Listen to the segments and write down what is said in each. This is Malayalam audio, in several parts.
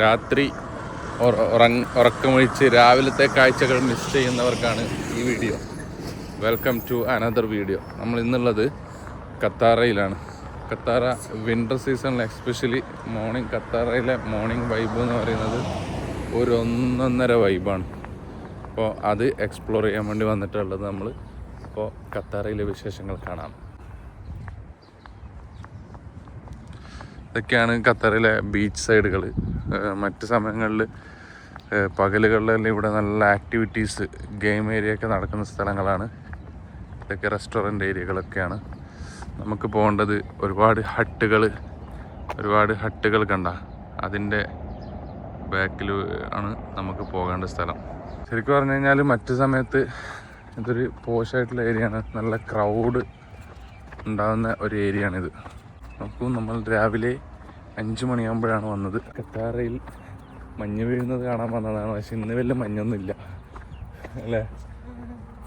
രാത്രി ഉറക്കമൊഴിച്ച് രാവിലത്തെ കാഴ്ചകൾ മിസ് ചെയ്യുന്നവർക്കാണ് ഈ video. Welcome to another video നമ്മൾ ഇന്നുള്ളത് കത്താറയിലാണ്. കത്താറ വിന്റർ സീസണിൽ എക്സ്പെഷ്യലി മോർണിംഗ് കത്താറയിലെ മോർണിംഗ് വൈബ് എന്ന് പറയുന്നത് ഒരു ഒന്നൊന്നര വൈബാണ് അപ്പോൾ അത് എക്സ്പ്ലോർ ചെയ്യാൻ വേണ്ടി വന്നിട്ടുള്ളത് നമ്മൾ അപ്പോൾ കത്താറയിലെ വിശേഷങ്ങൾ കാണാം. ഇതൊക്കെയാണ് ഖത്തറിലെ ബീച്ച് സൈഡുകൾ മറ്റ് സമയങ്ങളിൽ പകലുകളിലെല്ലാം ഇവിടെ നല്ല ആക്ടിവിറ്റീസ് ഗെയിം ഏരിയ ഒക്കെ നടക്കുന്ന സ്ഥലങ്ങളാണ്. ഇതൊക്കെ റെസ്റ്റോറന്റ് ഏരിയകളൊക്കെയാണ് നമുക്ക് പോകേണ്ടത് ഒരുപാട് ഹട്ടുകൾ ഒരുപാട് ഹട്ടുകൾ കണ്ട അതിന്റെ ബാക്കിൽ ആണ് നമുക്ക് പോകേണ്ട സ്ഥലം. ശരിക്കും പറഞ്ഞു കഴിഞ്ഞാൽ മറ്റു സമയത്ത് ഇതൊരു പോഷായിട്ടുള്ള ഏരിയയാണ് നല്ല ക്രൗഡ് ഉണ്ടാകുന്ന ഒരു ഏരിയയാണിത് നോക്കൂ നമ്മൾ രാവിലെ അഞ്ച് മണിയാകുമ്പോഴാണ് വന്നത്. കത്താറയിൽ മഞ്ഞ് വീഴുന്നത് കാണാൻ വന്നതാണ്. പക്ഷെ ഇന്ന് വല്ല മഞ്ഞൊന്നുമില്ല. അല്ലേ?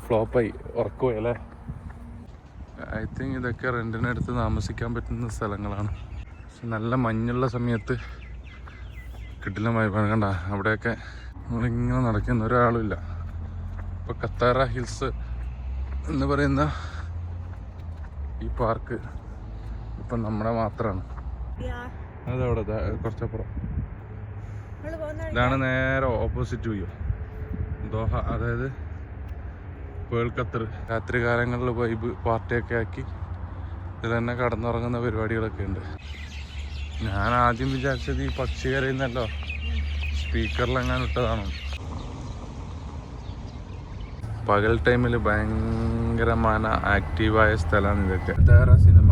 ഫ്ലോപ്പായി. ഉറക്കുപോയി അല്ലേ? ഐ തിങ്ക് ഇതൊക്കെ റെന്റിനടുത്ത് താമസിക്കാൻ പറ്റുന്ന സ്ഥലങ്ങളാണ്. നല്ല മഞ്ഞുള്ള സമയത്ത് കിട്ടില്ല വൈബാണ് കണ്ട? അവിടെയൊക്കെ നമ്മളിങ്ങനെ നടക്കുന്ന ഒരാളുമില്ല. ഇപ്പോൾ കത്താറ ഹിൽസ് എന്ന് പറയുന്ന ഈ പാർക്ക് ഇപ്പം നമ്മുടെ മാത്രമാണ് അതവിടെ കുറച്ചപ്പുറം. ഇതാണ് നേരെ ഓപ്പോസിറ്റ് വ്യൂ ദോഹ അതായത് വേൾഡ് ഖത്തർ. രാത്രി കാലങ്ങളിൽ വൈബ് പാർട്ടിയൊക്കെ ആക്കി ഇതിൽ തന്നെ കടന്നുറങ്ങുന്ന പരിപാടികളൊക്കെ ഉണ്ട്. ഞാൻ ആദ്യം വിചാരിച്ചത് ഈ പക്ഷി കരയുന്നല്ലോ. അങ്ങനെ ഇട്ടതാണോ? പകൽ ടൈമിൽ ഭയങ്കരമായ ആക്റ്റീവായ സ്ഥലമാണ് ഇതൊക്കെ. സിനിമ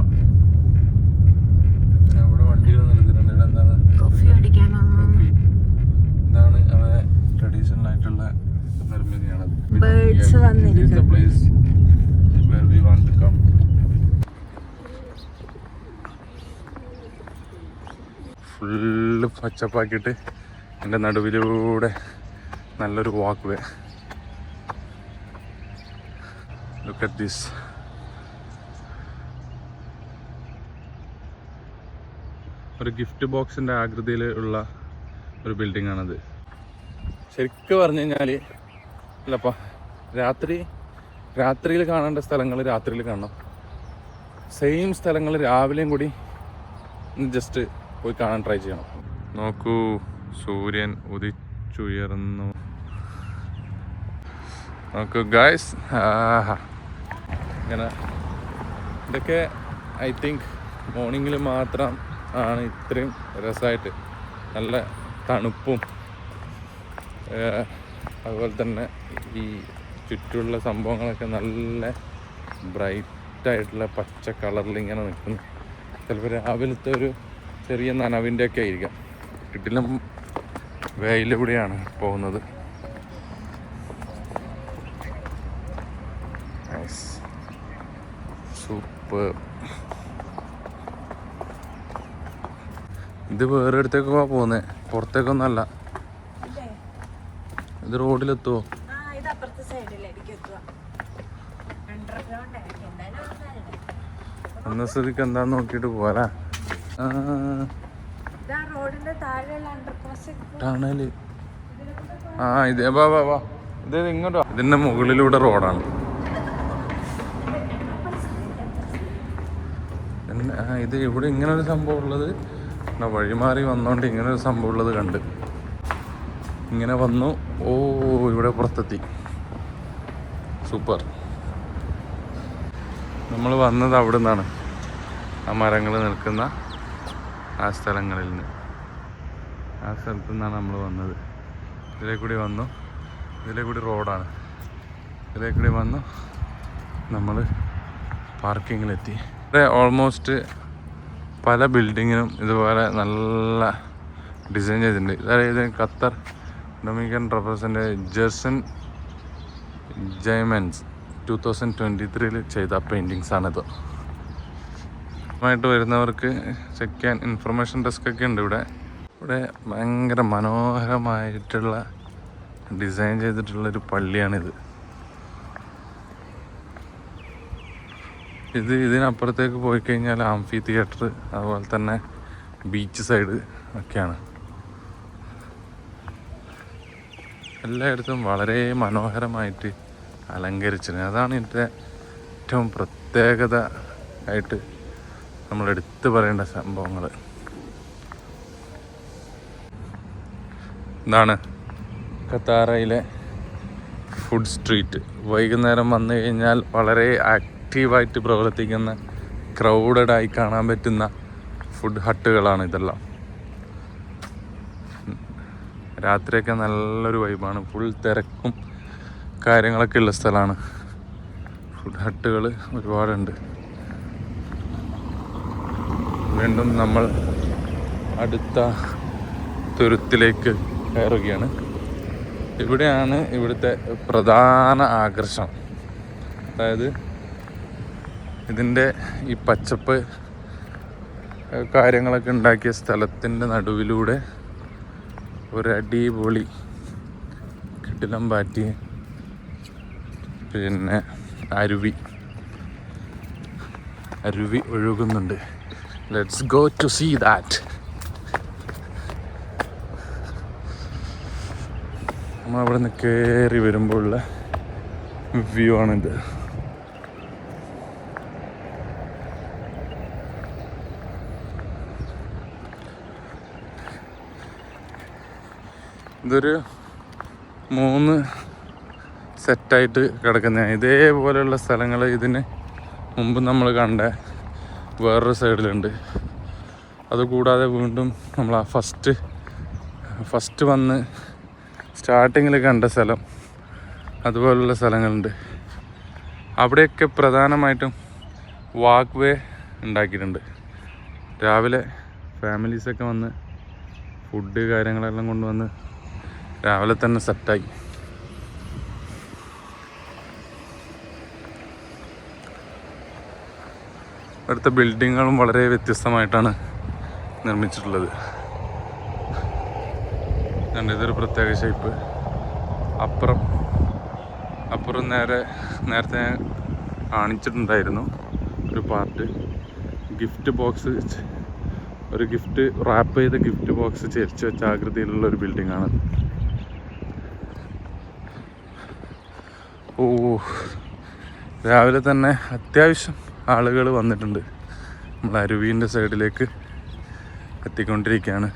Birds വന്നിരിക്കും. ഫുള്ള് പച്ചപ്പാക്കിയിട്ട് എന്റെ നടുവിലൂടെ നല്ലൊരു walk way look at this ഒരു ഗിഫ്റ്റ് ബോക്സിന്റെ ആകൃതിയിൽ ഉള്ള ഒരു ബിൽഡിംഗ് ആണത്. ശരിക്കും പറഞ്ഞു കഴിഞ്ഞാൽ അല്ലപ്പ രാത്രി രാത്രിയിൽ കാണേണ്ട സ്ഥലങ്ങൾ രാത്രിയിൽ കാണണം. സെയിം സ്ഥലങ്ങൾ രാവിലെയും കൂടി ജസ്റ്റ് പോയി കാണാൻ ട്രൈ ചെയ്യണം. നോക്കൂ സൂര്യൻ ഉദിച്ചുയർന്നു. നോക്കൂ ഗായ്സ് ഇങ്ങനെ. ഇതൊക്കെ ഐ തിങ്ക് മോർണിംഗിൽ മാത്രം ആണ് ഇത്രയും രസമായിട്ട്. നല്ല തണുപ്പും അതുപോലെ തന്നെ ഈ ചുറ്റുമുള്ള സംഭവങ്ങളൊക്കെ നല്ല ബ്രൈറ്റായിട്ടുള്ള പച്ച കളറിൽ ഇങ്ങനെ നിൽക്കുന്നു. ചിലപ്പോൾ രാവിലത്തെ ഒരു ചെറിയ നനവിന്റെ ഒക്കെ ആയിരിക്കാം. കിട്ടിലും വേയിലൂടെയാണ് പോകുന്നത്. സൂപ്പർ ഇത് വേറെ അടുത്തേക്കൊക്കെ പോകുന്നത് പുറത്തേക്കൊന്നല്ല. ഇത് റോഡിലെത്തുമോ ആ ഇത് അപ്പുറത്തെ സൈഡിലായിരിക്കും എത്തുക അണ്ടർഗ്രൗണ്ട് ആയിരിക്കും എന്തായാലും എന്ന സ്ഥിതിക്ക് എന്താന്ന് നോക്കിയിട്ട് പോരാ ടണൽ. ആ ഇത് വാ വാ വാ. ഇത് ഇങ്ങോട്ടോ ഇതിന്റെ മുകളിലൂടെ റോഡാണ്. ഇത് ഇവിടെ ഇങ്ങനെ ഒരു സംഭവം ഉള്ളത്. വഴി വഴിമാറി വന്നോണ്ട് ഇങ്ങനെ ഒരു സംഭവം ഉള്ളത് കണ്ട്. ഇങ്ങനെ വന്നു. ഓ ഇവിടെ പുറത്തെത്തി. സൂപ്പർ. നമ്മൾ വന്നത് അവിടെ നിന്നാണ് ആ മരങ്ങൾ നിൽക്കുന്ന ആ സ്ഥലങ്ങളിൽ നിന്ന്. ആ സ്ഥലത്തു നിന്നാണ് നമ്മൾ വന്നത്. ഇതിലേ കൂടി വന്നു. ഇതിലേ കൂടി റോഡാണ്. ഇതിലേ കൂടി വന്നു. നമ്മൾ പാർക്കിങ്ങിലെത്തി. ഇവിടെ ഓൾമോസ്റ്റ് പല ബിൽഡിങ്ങിനും ഇതുപോലെ നല്ല ഡിസൈൻ ചെയ്തിട്ടുണ്ട്. അതായത് ഖത്തർ ഡൊമിനിക്കൻ റെപ്രസെന്റ് ജെർസൺ ജൈമൻസ് ടു തൗസൻഡ് ട്വന്റി ത്രീയിൽ ചെയ്ത പെയിന്റിങ്സ് ആണിത്. ആയിട്ട് വരുന്നവർക്ക് ചെക്ക് ചെയ്യാൻ ഇൻഫർമേഷൻ ഡെസ്ക് ഒക്കെ ഉണ്ട് ഇവിടെ. ഇവിടെ ഭയങ്കര മനോഹരമായിട്ടുള്ള ഡിസൈൻ ചെയ്തിട്ടുള്ളൊരു പള്ളിയാണിത്. ഇത് ഇതിനപ്പുറത്തേക്ക് പോയി കഴിഞ്ഞാൽ ആംഫി തിയേറ്റർ അതുപോലെ തന്നെ ബീച്ച് സൈഡ് ഒക്കെയാണ്. എല്ലായിടത്തും വളരെ മനോഹരമായിട്ട് അലങ്കരിച്ചിരുന്നു അതാണ് ഇതിന്റെ ഏറ്റവും പ്രത്യേകത ആയിട്ട് നമ്മൾ എടുത്തു പറയേണ്ട സംഭവങ്ങൾ. ഇതാണ് ഖത്താറയിലെ ഫുഡ് സ്ട്രീറ്റ്. വൈകുന്നേരം വന്നു കഴിഞ്ഞാൽ വളരെ ആക്റ്റീവായിട്ട് പ്രവർത്തിക്കുന്ന ക്രൗഡഡായി കാണാൻ പറ്റുന്ന ഫുഡ് ഹട്ടുകളാണ് ഇതെല്ലാം. രാത്രിയൊക്കെ നല്ലൊരു വൈബാണ്. ഫുൾ തിരക്കും കാര്യങ്ങളൊക്കെ ഉള്ള സ്ഥലമാണ്. ഫുഡ് ഹട്ടുകൾ ഒരുപാടുണ്ട്. വീണ്ടും നമ്മൾ അടുത്ത തുരുത്തിലേക്ക് കയറുകയാണ്. ഇവിടെയാണ് ഇവിടുത്തെ പ്രധാന ആകർഷണം. അതായത് ഇതിന്റെ ഈ പച്ചപ്പ് കാര്യങ്ങളൊക്കെ ഉണ്ടാക്കിയ സ്ഥലത്തിന്റെ നടുവിലൂടെ ഒരു അടിപൊളി കിടിലം പാറ്റി പിന്നെ അരുവി. അരുവി ഒഴുകുന്നുണ്ട്. Let's go to see that നമ്മൾ അവിടെ നിന്ന് കയറി വരുമ്പോഴുള്ള വ്യൂ ആണിത്. ഇതൊരു മൂന്ന് സെറ്റായിട്ട് കിടക്കുന്ന ഇതേപോലെയുള്ള സ്ഥലങ്ങൾ ഇതിന് മുമ്പ് നമ്മൾ കണ്ട വേറൊരു സൈഡിലുണ്ട്. അതുകൂടാതെ വീണ്ടും നമ്മൾ ആ ഫസ്റ്റ് ഫസ്റ്റ് വന്ന് സ്റ്റാർട്ടിങ്ങിൽ കണ്ട സ്ഥലം അതുപോലുള്ള സ്ഥലങ്ങളുണ്ട്. അവിടെയൊക്കെ പ്രധാനമായിട്ടും വാക്ക് വേ ഉണ്ടാക്കിയിട്ടുണ്ട്. രാവിലെ ഫാമിലീസൊക്കെ വന്ന് ഫുഡ് കാര്യങ്ങളെല്ലാം കൊണ്ടുവന്ന് രാവിലെ തന്നെ സെറ്റായി ഇവിടുത്തെ ബിൽഡിങ്ങുകളും വളരെ വ്യത്യസ്തമായിട്ടാണ് നിർമ്മിച്ചിട്ടുള്ളത്. കണ്ടോ, ഇതൊരു പ്രത്യേക ഷേപ്പ് അപ്പുറം അപ്പുറം നേരെ നേരത്തെ ഞാൻ കാണിച്ചിട്ടുണ്ടായിരുന്നു ഒരു പാർട്ട് ഗിഫ്റ്റ് ബോക്സ് ഒരു ഗിഫ്റ്റ് റാപ്പ് ചെയ്ത ഗിഫ്റ്റ് ബോക്സ് ചെരിച്ച് വെച്ച ആകൃതിയിലുള്ള ഒരു ബിൽഡിംഗ് ആണ്. ഓ രാവിലെ തന്നെ അത്യാവശ്യം ആളുകൾ വന്നിട്ടുണ്ട്. നമ്മൾ അരുവീന്റെ സൈഡിലേക്ക് എത്തിക്കൊണ്ടിരിക്കുകയാണ്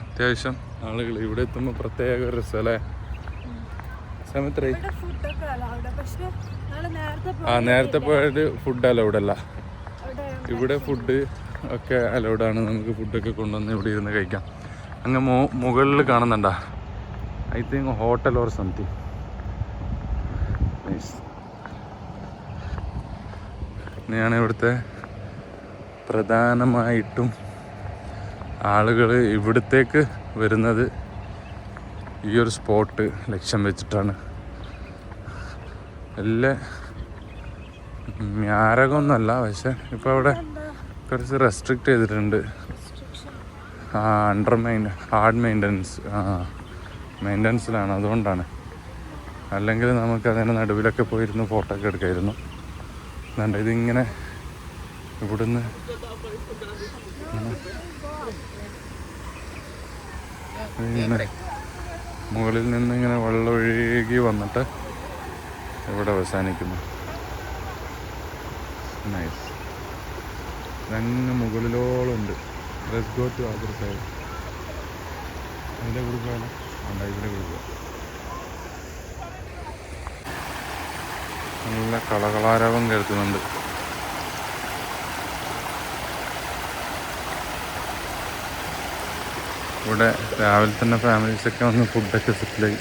അത്യാവശ്യം ആളുകൾ ഇവിടെ എത്തുമ്പോൾ പ്രത്യേക ഒരു സ്ഥലം സമയത്രേ ആ നേരത്തെ പോയത് ഫുഡ് അലൗഡ് അല്ല ഇവിടെ ഫുഡ് ഒക്കെ അലൗഡ് ആണ്. നമുക്ക് ഫുഡൊക്കെ കൊണ്ടുവന്ന് ഇവിടെ ഇരുന്ന് കഴിക്കാം. അങ്ങ് മോ മുകളിൽ കാണുന്നുണ്ടാ? I think hotel or something ഞാൻ ഇവിടുത്തെ പ്രധാനമായിട്ടും ആളുകൾ ഇവിടത്തേക്ക് വരുന്നത്. ഈ ഒരു സ്പോട്ട് ലക്ഷ്യം വെച്ചിട്ടാണ്. എല്ലാ മ്യാരകമൊന്നുമല്ല പക്ഷെ ഇപ്പോൾ അവിടെ കുറച്ച് റെസ്ട്രിക്റ്റ് ചെയ്തിട്ടുണ്ട്. ആ അണ്ടർ മെയിൻ ഹാർഡ് മെയിന്റനൻസ് ആ മെയിന്റനൻസിലാണ് അതുകൊണ്ടാണ്. അല്ലെങ്കിൽ നമുക്ക് അതിന്റെ നടുവിലൊക്കെ പോയിരുന്ന് ഫോട്ടോ ഒക്കെ എടുക്കായിരുന്നു. എന്താണ്ട് ഇതിങ്ങനെ ഇവിടുന്ന് ഇങ്ങനെ മുകളിൽ നിന്ന് ഇങ്ങനെ വെള്ളം ഒഴുകി വന്നിട്ട് ഇവിടെ അവസാനിക്കുന്നു. നൈസ് അങ്ങ് മുകളിലോളുണ്ട്. Let's go to other side അതിന്റെ കൊടുക്കാനോ ഇതിന്റെ ഇവിടെ കൊടുക്കുക നല്ല കളകളാരവം കരുത്തുന്നുണ്ട് ഇവിടെ രാവിലെ തന്നെ ഫാമിലീസൊക്കെ വന്ന് ഫുഡൊക്കെ സെറ്റിലായി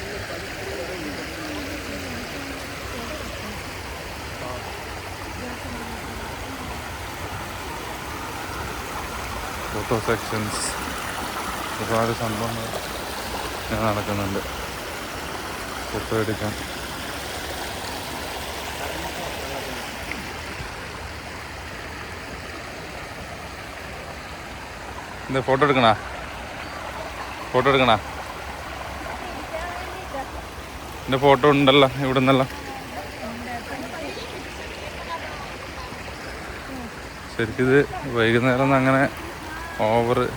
ഫോട്ടോ സെക്ഷൻസ് ഒരുപാട് സംഭവങ്ങൾ ഇങ്ങനെ നടക്കുന്നുണ്ട്. ഫോട്ടോ എടുക്കാൻ. എന്താ ഫോട്ടോ എടുക്കണ? ഫോട്ടോ എടുക്കണ? എന്റെ ഫോട്ടോ ഉണ്ടല്ലോ ഇവിടെ നിന്നല്ല ശരിക്കിത് വൈകുന്നേരം അങ്ങനെ ഓവർ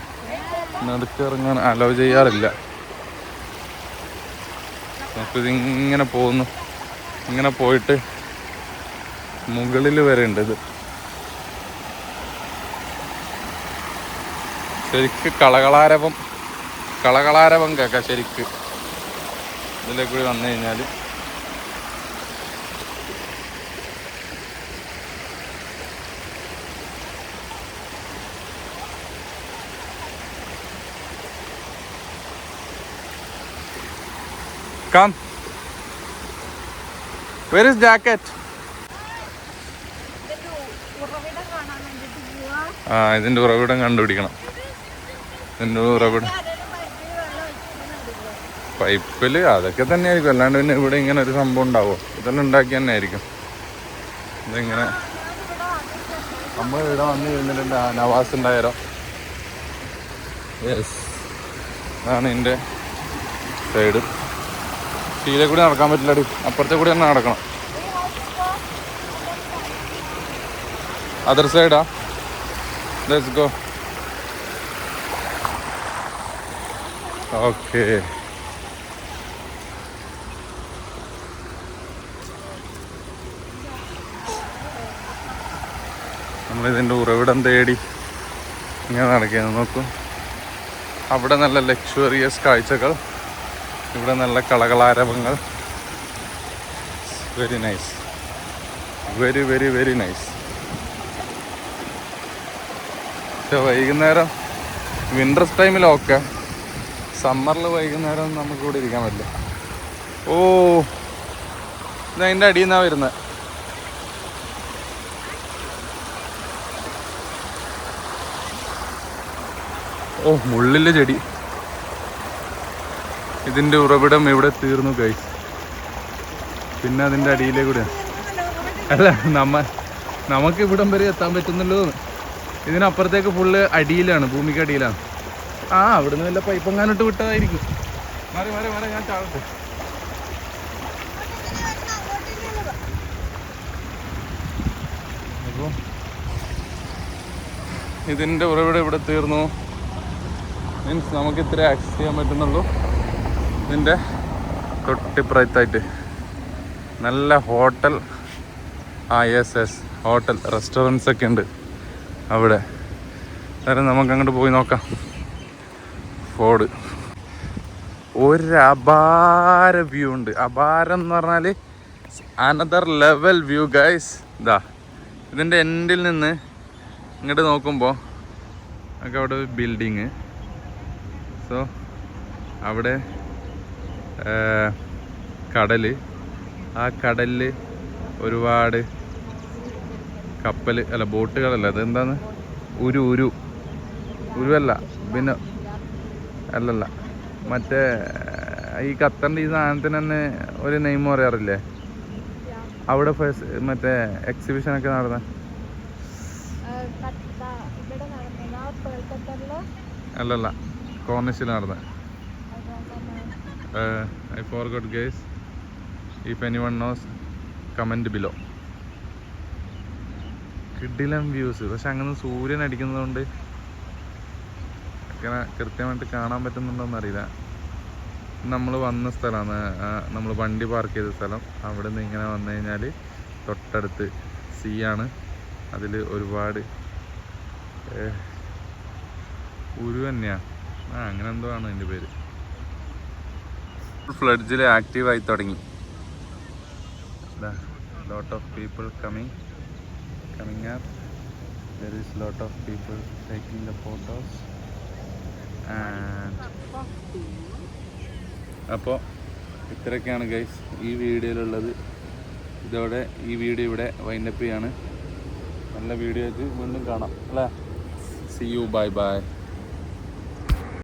നടുക്കിറങ്ങാൻ അലോ ചെയ്യാറില്ല. നമുക്കിതിങ്ങനെ പോകുന്നു. ഇങ്ങനെ പോയിട്ട് മുകളിൽ വരെ ഉണ്ട് ഇത്. ശരിക്ക് കളകളാരവം കളകളാരവം കേൾക്കാം ശരിക്ക്. ഇതിലേക്ക് കൂടി വന്നു കഴിഞ്ഞാൽ കം Where is jacket? ആ ഇതിന്റെ ഉറവിടം കണ്ടുപിടിക്കണം. ഇതിന്റെ ഉറവിടം. പൈപ്പിൽ അതൊക്കെ തന്നെയായിരിക്കും. അല്ലാണ്ട് പിന്നെ ഇവിടെ ഇങ്ങനെ ഒരു സംഭവം ഉണ്ടാവോ? ഇതെല്ലാം ഉണ്ടാക്കി തന്നെ ആയിരിക്കും ഇതിങ്ങനെ നമ്മൾ ഇവിടെ വന്ന് കഴിഞ്ഞിട്ടുണ്ട് നവാസ് ഉണ്ടായാലോ യെസ് അതാണ് എന്റെ സൈഡ് തീരെ കൂടി നടക്കാൻ പറ്റില്ലടി. അപ്പുറത്തെ കൂടി തന്നെ നടക്കണം. അതർ സൈഡാ ലെറ്റ്സ് ഗോ ഓക്കേ നമ്മളിതിന്റെ ഉറവിടം തേടി ഇങ്ങനെ നടക്കുകയാണ്. നോക്കും. അവിടെ നല്ല ലക്ഷറിയസ് കാഴ്ചകൾ. ഇവിടെ നല്ല കളകളാരവങ്ങൾ. Very nice very very very nice പക്ഷെ വൈകുന്നേരം വിന്റർ ടൈമിലൊക്കെ സമ്മറിൽ വൈകുന്നേരം നമുക്ക് ഇവിടെ ഇരിക്കാൻ പറ്റില്ല. ഓ ഇത് അതിന്റെ അടിയിൽ നിന്നാണ് വരുന്നത് ഓ മുള്ളിലെ ചെടി. ഇതിന്റെ ഉറവിടം ഇവിടെ തീർന്നു കൈ പിന്നെ അതിന്റെ അടിയിലേ കൂടെ അല്ല നമ്മ നമുക്ക് ഇവിടം വരെ എത്താൻ പറ്റുന്നുള്ളൂ. ഇതിനപ്പുറത്തേക്ക് ഫുള്ള് അടിയിലാണ് ഭൂമിക്ക് അടിയിലാണ്. ആ അവിടുന്ന് വല്ല പൈപ്പങ്ങാനോട്ട് വിട്ടതായിരിക്കും. മാറി മാറി മാറി ഞാൻ അപ്പോൾ ഇതിന്റെ ഉറവിടം ഇവിടെ തീർന്നു? മീൻസ് നമുക്ക് ഇത്ര ആക്സസ് ചെയ്യാൻ പറ്റുന്നുള്ളൂ. ഇതിന്റെ തൊട്ടിപ്പുറത്തായിട്ട് നല്ല ഹോട്ടൽ ആ യെസ് എസ് ഹോട്ടൽ റെസ്റ്റോറന്റ്സ് ഒക്കെ ഉണ്ട് അവിടെ. അന്നേരം നമുക്ക് അങ്ങോട്ട് പോയി നോക്കാം. ഫോർഡ് ഒരു അപാര വ്യൂ ഉണ്ട്. അപാരം എന്ന് പറഞ്ഞാൽ അനദർ ലെവൽ വ്യൂ ഗൈസ് ഇതാ ഇതിന്റെ എൻഡിൽ നിന്ന് ഇങ്ങോട്ട് നോക്കുമ്പോൾ ഒക്കെ അവിടെ ബിൽഡിങ് സോ അവിടെ കടൽ ആ കടലിൽ ഒരുപാട് കപ്പൽ അല്ല ബോട്ടുകളല്ല. അതെന്താന്ന്? ഉരു ഉരു. ഉരുവല്ല. പിന്നെ അല്ലല്ല. മറ്റേ ഈ കത്തറിന്റെ ഈ സാധനത്തിന് തന്നെ ഒരു നെയിം പറയാറില്ലേ? അവിടെ ഫസ് മറ്റേ എക്സിബിഷനൊക്കെ നടന്ന? നടന്നത് അല്ലല്ല. കോർണിസിൽ നടന്ന. I for good gaze if anyone knows comment below കിഡിലം views പക്ഷെ അങ്ങനെ സൂര്യൻ അടിക്കുന്നതുകൊണ്ട് അങ്ങനെ കൃത്യമായിട്ട് കാണാൻ പറ്റുന്നുണ്ടോന്ന് അറിയില്ല. നമ്മൾ വന്ന സ്ഥലമാണ്. നമ്മൾ വണ്ടി പാർക്ക് ചെയ്ത സ്ഥലം. അവിടെ നിന്ന് ഇങ്ങനെ വന്നു കഴിഞ്ഞാൽ തൊട്ടടുത്ത് സീ ആണ്. അതിൽ ഒരുപാട് ഉരു തന്നെയാണ് ആ അങ്ങനെ എന്തോ ആണ് എന്റെ പേര്. ഫ്ലഡ്ജിൽ ആക്റ്റീവായി തുടങ്ങി. Lot of people coming coming up there is lot of people taking the photos and അപ്പോൾ ഇത്രയൊക്കെയാണ് ഗൈസ് ഈ വീഡിയോയിലുള്ളത്. ഇതോടെ ഈ വീഡിയോ ഇവിടെ വൈൻഡപ്പ് ചെയ്യാണ്. നല്ല വീഡിയോ ആയിട്ട് വീണ്ടും കാണാം. അല്ലേ? C U bye bye